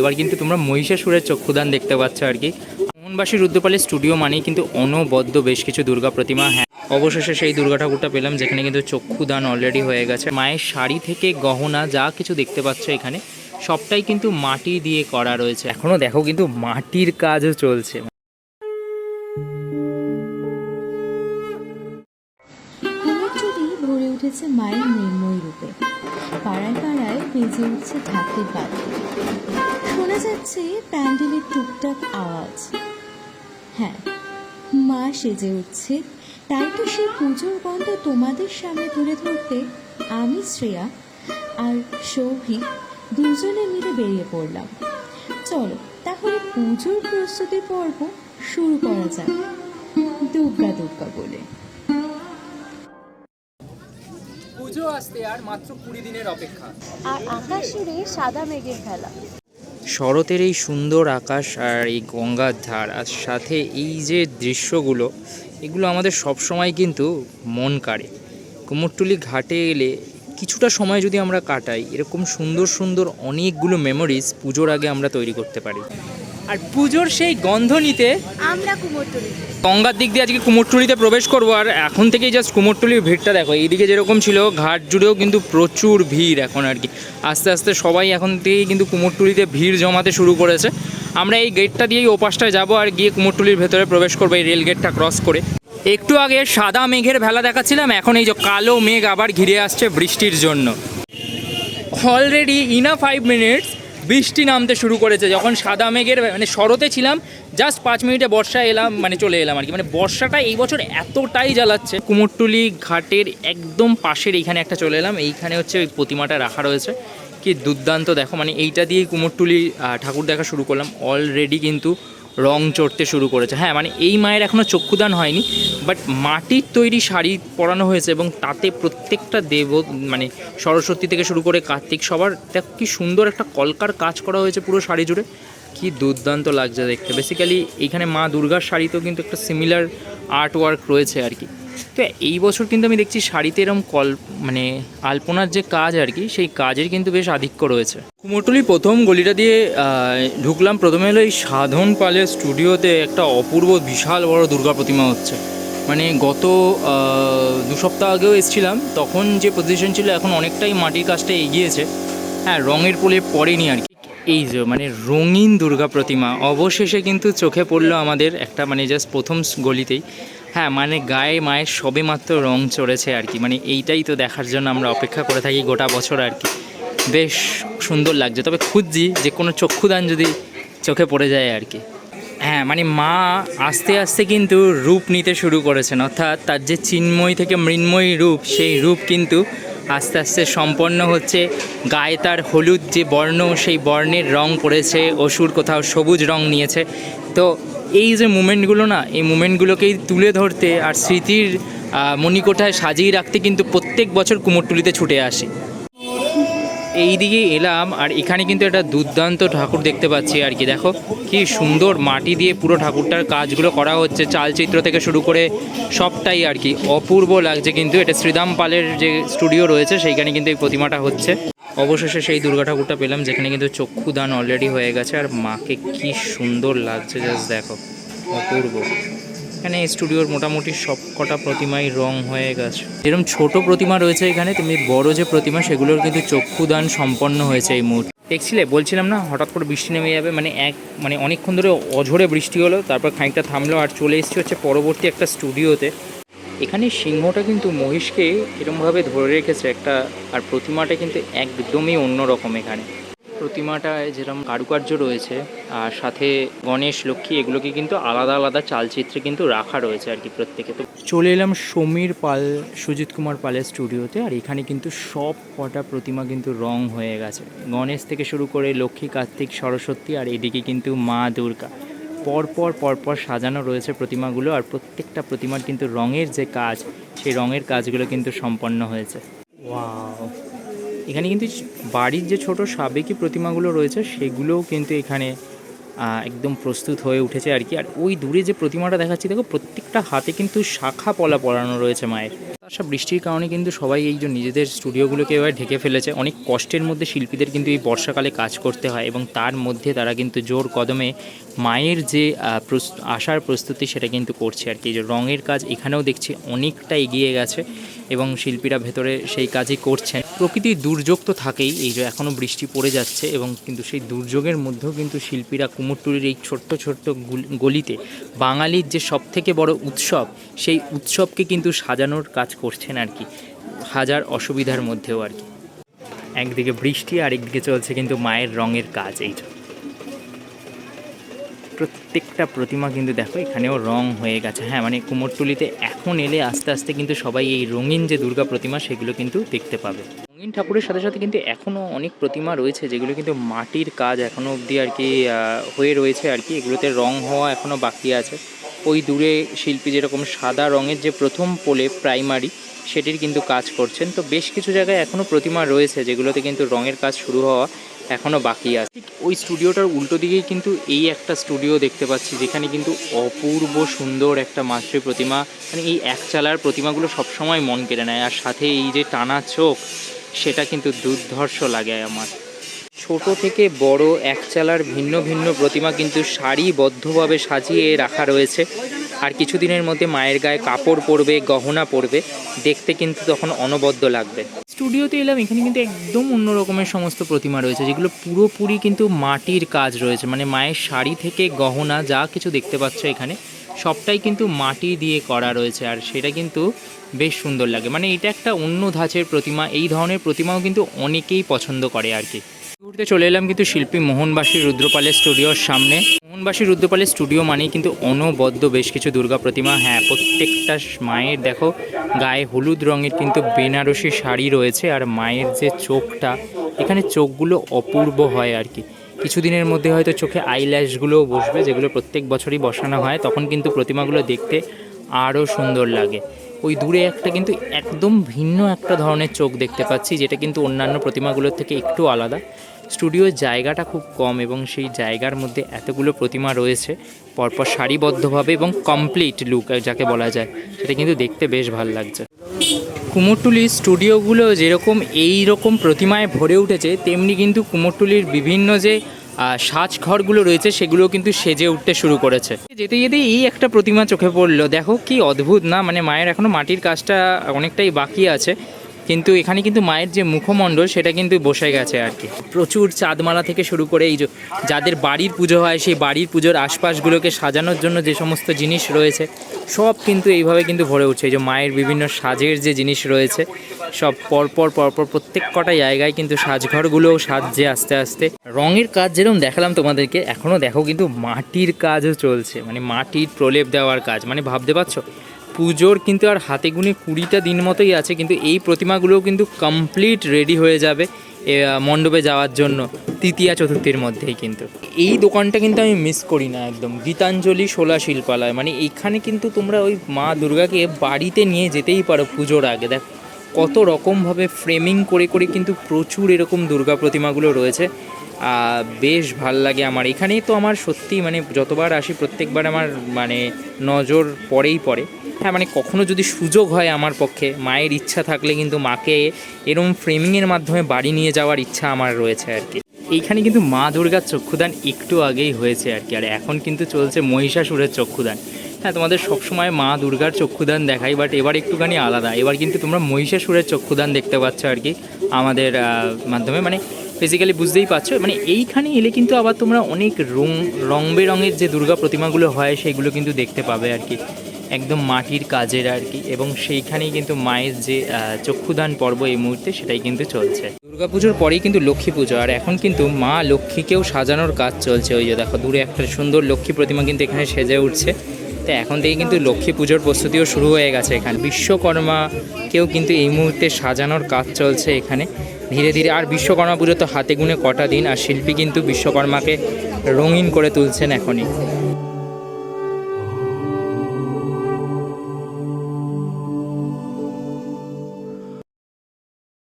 এবার কিন্তু তোমরা মহিষাসুরের চক্ষুদান দেখতে পাচ্ছ আর কি। মোহনবাসী রুদ্রপালের স্টুডিও মানেই কিন্তু অনবদ্য বেশ কিছু দুর্গা প্রতিমা হ্যাঁ। অবশেষে সেই দুর্গা ঠাকুরটা পেলাম, যেখানে কিন্তু চক্ষুদান অলরেডি হয়ে গেছে। মায়ের শাড়ি থেকে গহনা, যা কিছু দেখতে পাচ্ছ এখানে, সবটাই কিন্তু মাটি দিয়ে করা রয়েছে। এখনও দেখো কিন্তু মাটির কাজও চলছে। মায়ের নির্ময় রূপে, পাড়ায় পাড়ায় বেজে উঠছে ঢাকের বাদ্য শোনা যাচ্ছে প্যান্ডেলের টুকটাক আওয়াজ। হ্যাঁ মা সেজে উঠছে। তাই তো সেই পুজোর গন্ধ তোমাদের সামনে তুলে ধরতে আমি শ্রেয়া আর সৌভিক দুজনে মিলে বেরিয়ে পড়লাম। চলো তাহলে পুজোর প্রস্তুতি পর্ব শুরু করা যাক। দুর্গা দুর্গা বলে। পুজো আসতে আর মাত্র কুড়ি দিনের অপেক্ষা। আর আকাশের সাদা মেঘের খেলা। শরতের এই সুন্দর আকাশ আর এই গঙ্গার ধার আর সাথে এই যে দৃশ্যগুলো, এগুলো আমাদের সব সময় কিন্তু মন কাড়ে। কুমোরটুলি ঘাটে এলে কিছুটা সময় যদি আমরা কাটাই, এরকম সুন্দর সুন্দর অনেকগুলো মেমোরিজ পুজোর আগে আমরা তৈরি করতে পারি। আর পুজোর সেই গন্ধ নিতে আমরা কুমোরটুলিতে গঙ্গার দিক দিয়ে আজকে কুমোরটুলিতে প্রবেশ করব আর এখন থেকেই জাস্ট কুমোরটুলির ভিড়টা দেখো। এইদিকে যেরকম ছিল ঘাট জুড়েও কিন্তু প্রচুর ভিড় এখন আর কি। আস্তে আস্তে সবাই এখন থেকেই কিন্তু কুমোরটুলিতে ভিড় জমাতে শুরু করেছে। আমরা এই গেটটা দিয়েই ওপাশটায় যাব আর গিয়ে কুমোরটুলির ভেতরে প্রবেশ করব এই রেল গেটটা ক্রস করে। একটু আগে সাদা মেঘের ভেলা দেখাচ্ছিলাম এখন এই যে কালো মেঘ আবার ঘিরে আসছে বৃষ্টির জন্য। অলরেডি ইনা ফাইভ মিনিটস বৃষ্টি নামতে শুরু করেছে। যখন সাদা মেঘের মানে শরতে ছিলাম জাস্ট পাঁচ মিনিটে বর্ষা এলাম মানে চলে এলাম আর কি মানে বর্ষাটা এই বছর এতটাই জ্বালাচ্ছে। কুমোরটুলি ঘাটের একদম পাশের এইখানে একটা চলে এলাম। এইখানে হচ্ছে ওই প্রতিমাটা রাখা রয়েছে। কি দুর্দান্ত, দেখো মানে এইটা দিয়েই কুমোরটুলি ঠাকুর দেখা শুরু করলাম। অলরেডি কিন্তু রং চড়তে শুরু করেছে। হ্যাঁ মানে এই মায়ের এখনও চক্ষুদান হয়নি বাট মাটির তৈরি শাড়ি পরানো হয়েছে এবং তাতে প্রত্যেকটা দেব মানে সরস্বতী থেকে শুরু করে কার্তিক, সবার, দেখ কি সুন্দর একটা কলকার কাজ করা হয়েছে পুরো শাড়ি জুড়ে। কি দুর্দান্ত লাগছে দেখতে। বেসিক্যালি এখানে মা দুর্গার শাড়িতেও কিন্তু একটা সিমিলার আর্ট ওয়ার্ক রয়েছে আর কি। তো এই বছর কিন্তু আমি দেখছি শাড়িতে এরকম কল মানে আলপনার যে কাজ আর কি, সেই কাজের কিন্তু বেশ আধিক্য রয়েছে। কুমোরটুলি প্রথম গলিটা দিয়ে ঢুকলাম, প্রথমে হলো এই সাধন পালের স্টুডিওতে একটা অপূর্ব, বিশাল বড় দুর্গা প্রতিমা হচ্ছে। মানে গত দু সপ্তাহ আগেও এসেছিলাম, তখন যে পজিশন ছিল, এখন অনেকটাই মাটির কাজটা এগিয়েছে। হ্যাঁ রঙের পোলে পড়েনি আর কি। এই যে মানে রঙিন দুর্গা প্রতিমা, অবশেষে কিন্তু চোখে পড়ল আমাদের একটা মানে জাস্ট প্রথম গলিতেই। হ্যাঁ মানে গায়ে, মায়ের সবে মাত্র রং চড়েছে আর কি। মানে এইটাই তো দেখার জন্য আমরা অপেক্ষা করে থাকি গোটা বছর আর কি। বেশ সুন্দর লাগছে। তবে খুঁজছি যে কোনো চক্ষুদান যদি চোখে পড়ে যায় আর কি। হ্যাঁ মানে মা আস্তে আস্তে কিন্তু রূপ নিতে শুরু করেছেন। অর্থাৎ তার যে চিন্ময় থেকে মৃন্ময়ী রূপ, সেই রূপ কিন্তু আস্তে আস্তে সম্পন্ন হচ্ছে। গায়ে তার হলুদ যে বর্ণ, সেই বর্ণের রং পড়েছে। অসুর কোথাও সবুজ রং নিয়েছে। তো এই যে মুমেন্টগুলো না, এই মুমেন্টগুলোকেই তুলে ধরতে আর স্মৃতির মণিকোঠায় সাজিয়ে রাখতে কিন্তু প্রত্যেক বছর কুমোরটুলিতে ছুটে আসে। এই দিকে এলাম আর এখানে কিন্তু একটা দুর্দান্ত ঠাকুর দেখতে পাচ্ছি আর কি। দেখো, কি সুন্দর মাটি দিয়ে পুরো ঠাকুরটার কাজগুলো করা হচ্ছে, চালচিত্র থেকে শুরু করে সবটাই আর কি। অপূর্ব লাগছে কিন্তু, এটা শ্রীদাম পালের যে স্টুডিও রয়েছে, সেইখানে কিন্তু এই প্রতিমাটা হচ্ছে। অবশেষে সেই দুর্গা ঠাকুরটা পেলাম, যেখানে কিন্তু চক্ষুদান অলরেডি হয়ে গেছে। আর মাকে কি সুন্দর লাগছে জাস্ট দেখো। অপূর্ব। এখানে স্টুডিওর মোটামুটি সব কটা প্রতিমাই রং হয়ে গেছে। যেরকম ছোট প্রতিমা রয়েছে এখানে তুমি বড় যে প্রতিমা, সেগুলোর কিন্তু চক্ষুদান সম্পন্ন হয়েছে এই মুহূর্তে। দেখছিলে? বলছিলাম না, হঠাৎ করে বৃষ্টি নেমে যাবে মানে এক মানে অনেকক্ষণ ধরে অঝরে বৃষ্টি হলো, তারপর খানিকটা থামলো, আর চলে এসেছি হচ্ছে পরবর্তী একটা স্টুডিওতে এখানে সিংহটা কিন্তু মহিষকে এরমভাবে ধরে রেখেছে একটা, আর প্রতিমাটা কিন্তু একদমই অন্যরকম এখানে। প্রতিমাটায় যেরকম কারুকার্য রয়েছে, আর সাথে গণেশ, লক্ষ্মী, এগুলোকে কিন্তু আলাদা আলাদা চালচিত্রে কিন্তু রাখা রয়েছে আর কি প্রত্যেকে। তো চলে এলাম সমীর পাল, সুজিত কুমার পালের স্টুডিওতে, আর এখানে কিন্তু সব কটা প্রতিমা কিন্তু রং হয়ে গেছে। গণেশ থেকে শুরু করে লক্ষ্মী, কার্তিক, সরস্বতী, আর এদিকে কিন্তু মা দুর্গা। পরপর পরপর সাজানো রয়েছে প্রতিমাগুলো আর প্রত্যেকটা প্রতিমার কিন্তু রঙের যে কাজ সেই রঙের কাজগুলো কিন্তু সম্পন্ন হয়েছে। ওয়াও। এখানে কিন্তু বাড়ির যে ছোট সাবেকি প্রতিমাগুলো রয়েছে সেগুলোও কিন্তু এখানে একদম প্রস্তুত হয়ে উঠেছে আর কি। আর ওই দূরে যে প্রতিমাটা দেখাচ্ছি দেখো প্রত্যেকটা হাতে কিন্তু শাখা পলা পরানো রয়েছে মায়ের। আসা বৃষ্টির কারণে কিন্তু সবাই এই যে নিজেদের স্টুডিওগুলোকে এবার ঢেকে ফেলেছে। অনেক কষ্টের মধ্যে শিল্পীদের কিন্তু এই বর্ষাকালে কাজ করতে হয় এবং তার মধ্যে তারা কিন্তু জোর কদমে মায়ের যে আসার প্রস্তুতি সেটা কিন্তু করছে আর কি। যে রঙের কাজ এখানেও দেখছি অনেকটা এগিয়ে গেছে এবং শিল্পীরা ভেতরে সেই কাজই করছেন। প্রকৃতির দুর্যোগ তো থাকেই, এই যে এখনও বৃষ্টি পড়ে যাচ্ছে এবং কিন্তু সেই দুর্যোগের মধ্যেও কিন্তু শিল্পীরা কুমোরটুলির এই ছোট্ট ছোট্ট গুল- গলিতে বাঙালির যে সব থেকে বড় উৎসব, সেই উৎসবকে কিন্তু সাজানোর কাজ করছেন আর কি। হাজার অসুবিধার মধ্যেও আর কি। একদিকে বৃষ্টি আর একদিকে চলছে কিন্তু মায়ের রঙের কাজ এই প্রত্যেকটা প্রতিমা কিন্তু দেখো, এখানেও রং হয়ে গেছে। হ্যাঁ মানে কুমোরটুলিতে এখন এলে আস্তে আস্তে কিন্তু সবাই এই রঙিন যে দুর্গা প্রতিমা, সেগুলো কিন্তু দেখতে পাবে। রঙিন ঠাকুরের সাথে সাথে কিন্তু এখনও অনেক প্রতিমা রয়েছে, যেগুলো কিন্তু মাটির কাজ এখনও অবধি আর কি হয়ে রয়েছে আর কি। এগুলোতে রং হওয়া এখনও বাকি আছে। ওই দূরে শিল্পী যেরকম সাদা রঙের যে প্রথম পোলে প্রাইমারি, সেটির কিন্তু কাজ করছেন। তো বেশ কিছু জায়গায় এখনও প্রতিমা রয়েছে, যেগুলোতে কিন্তু রঙের কাজ শুরু হওয়া এখনও বাকি আছে। ঠিক ওই স্টুডিওটার উল্টো দিকেই কিন্তু এই একটা স্টুডিও দেখতে পাচ্ছি, যেখানে কিন্তু অপূর্ব সুন্দর একটা মাতৃ প্রতিমা মানে এই এক চালার প্রতিমাগুলো সবসময় মন কেড়ে নেয়। আর সাথে এই যে টানা চোখ, সেটা কিন্তু দুর্ধর্ষ লাগে আমার। ছোট থেকে বড় এক চালার ভিন্ন ভিন্ন প্রতিমা কিন্তু সারিবদ্ধভাবে সাজিয়ে রাখা রয়েছে। আর কিছুদিনের মধ্যে মায়ের গায়ে কাপড় পরবে, গহনা পরবে। দেখতে কিন্তু তখন অনবদ্য লাগবে। স্টুডিওতে এলাম, এখানে কিন্তু একদম অন্য রকমের সমস্ত প্রতিমা রয়েছে, যেগুলো পুরোপুরি কিন্তু মাটির কাজ রয়েছে। মানে মায়ের শাড়ি থেকে গহনা যা কিছু দেখতে পাচ্ছ এখানে, সবটাই কিন্তু মাটি দিয়ে করা রয়েছে। আর সেটা কিন্তু বেশ সুন্দর লাগে। মানে এটা একটা অন্য ধাঁচের প্রতিমা। এই ধরনের প্রতিমাও কিন্তু অনেকেই পছন্দ করে আর কি। ঘুরতে চলে এলাম কিন্তু শিল্পী মোহনবাসী রুদ্রপালের স্টুডিওর সামনে। মোহনবাসী রুদ্রপালের স্টুডিও মানেই কিন্তু অনবদ্য বেশ কিছু দুর্গা প্রতিমা। হ্যাঁ প্রত্যেকটা মায়ের, দেখো, গায়ে হলুদ রঙের কিন্তু বেনারসি শাড়ি রয়েছে আর মায়ের যে চোখটা, এখানে চোখগুলো অপূর্ব হয় আর কি। কিছুদিনের মধ্যে হয়তো চোখে আইল্যাশগুলোও বসবে, যেগুলো প্রত্যেক বছরই বসানো হয়, তখন কিন্তু প্রতিমাগুলো দেখতে আরও সুন্দর লাগে। ওই দূরে একটা কিন্তু একদম ভিন্ন একটা ধরনের চোখ দেখতে পাচ্ছি, যেটা কিন্তু অন্যান্য প্রতিমাগুলোর থেকে একটু আলাদা। স্টুডিওর জায়গাটা খুব কম এবং সেই জায়গার মধ্যে এতগুলো প্রতিমা রয়েছে, পরপর সারিবদ্ধভাবে এবং কমপ্লিট লুক যাকে বলা যায়। সেটা কিন্তু দেখতে বেশ ভালো লাগছে। কুমোরটুলির স্টুডিওগুলো যেরকম এই রকম প্রতিমায় ভরে উঠেছে, তেমনি কিন্তু কুমোরটুলির বিভিন্ন যে সাজঘরগুলো রয়েছে সেগুলো কিন্তু সেজে উঠতে শুরু করেছে। যেতে যেতে এই একটা প্রতিমা চোখে পড়ল। দেখো কি অদ্ভুত না মানে মায়ের এখনও মাটির কাজটা অনেকটাই বাকি আছে। কিন্তু এখানে কিন্তু মায়ের যে মুখমণ্ডল, সেটা কিন্তু বসে গেছে আর কি। প্রচুর চাঁদমালা থেকে শুরু করে এই যাদের বাড়ির পুজো হয়, সেই বাড়ির পুজোর আশপাশগুলোকে সাজানোর জন্য যে সমস্ত জিনিস রয়েছে, সব কিন্তু এইভাবে কিন্তু ভরে উঠছে। এই যে মায়ের বিভিন্ন সাজের যে জিনিস রয়েছে, সব পরপর পরপর প্রত্যেক কটা জায়গায় কিন্তু সাজঘরগুলোও সাজছে আস্তে আস্তে। রঙের কাজ যেরকম দেখালাম তোমাদেরকে এখনও দেখো কিন্তু মাটির কাজও চলছে। মানে মাটির প্রলেপ দেওয়ার কাজ। মানে ভাবতে পারছ? পুজোর কিন্তু আর হাতে গুনে কুড়িটা দিন মতোই আছে, কিন্তু এই প্রতিমাগুলোও কিন্তু কমপ্লিট রেডি হয়ে যাবে মণ্ডপে যাওয়ার জন্য, তৃতীয়া চতুর্থীর মধ্যেই কিন্তু। এই দোকানটা কিন্তু আমি মিস করি না একদম, গীতাঞ্জলি শোলা শিল্পালয় মানে এখানে কিন্তু তোমরা ওই মা দুর্গাকে বাড়িতে নিয়ে যেতেই পারো পুজোর আগে, দেখ কত রকমভাবে ফ্রেমিং করে করে কিন্তু প্রচুর এরকম দুর্গা প্রতিমাগুলো রয়েছে। বেশ ভালো লাগে আমার। এখানেই তো আমার সত্যি মানে যতবার আসি, প্রত্যেকবার আমার মানে নজর পড়েই পড়ে। হ্যাঁ মানে কখনো যদি সুযোগ হয় আমার পক্ষে, মায়ের ইচ্ছা থাকলে কিন্তু মাকে এরম ফ্রেমিংয়ের মাধ্যমে বাড়ি নিয়ে যাওয়ার ইচ্ছা আমার রয়েছে আর কি। এইখানে কিন্তু মা দুর্গার চক্ষুদান একটু আগেই হয়েছে আর কি। আর এখন কিন্তু চলছে মহিষাসুরের চক্ষুদান। হ্যাঁ তোমাদের সবসময় মা দুর্গার চক্ষুদান দেখাই বাট এবার একটুখানি আলাদা। এবার কিন্তু তোমরা মহিষাসুরের চক্ষুদান দেখতে পাচ্ছ আর কি, আমাদের মাধ্যমে। মানে ফিজিক্যালি বুঝতেই পারছ মানে এইখানে এলে কিন্তু আবার তোমরা অনেক রং রং বেরঙের যে দুর্গা প্রতিমাগুলো হয়, সেগুলো কিন্তু দেখতে পাবে আর কি। একদম মাটির কাজের আর কি, এবং সেইখানেই কিন্তু মায়ের যে চক্ষুদান পর্ব এই মুহূর্তে, সেটাই কিন্তু চলছে। দুর্গাপুজোর পরেই কিন্তু লক্ষ্মী পুজো, আর এখন কিন্তু মা লক্ষ্মীকেও সাজানোর কাজ চলছে। ওই যে দেখো, দূরে একটা সুন্দর লক্ষ্মী প্রতিমা কিন্তু এখানে সেজে উঠছে। তো এখন থেকে কিন্তু লক্ষ্মী পুজোর প্রস্তুতিও শুরু হয়ে গেছে এখানে। বিশ্বকর্মা কেউ কিন্তু এই মুহূর্তে সাজানোর কাজ চলছে এখানে। ধীরে ধীরে, আর বিশ্বকর্মা পুজো তো হাতে গুনে কটা দিন, আর শিল্পী কিন্তু বিশ্বকর্মাকে রঙিন করে তুলছেন এখনই।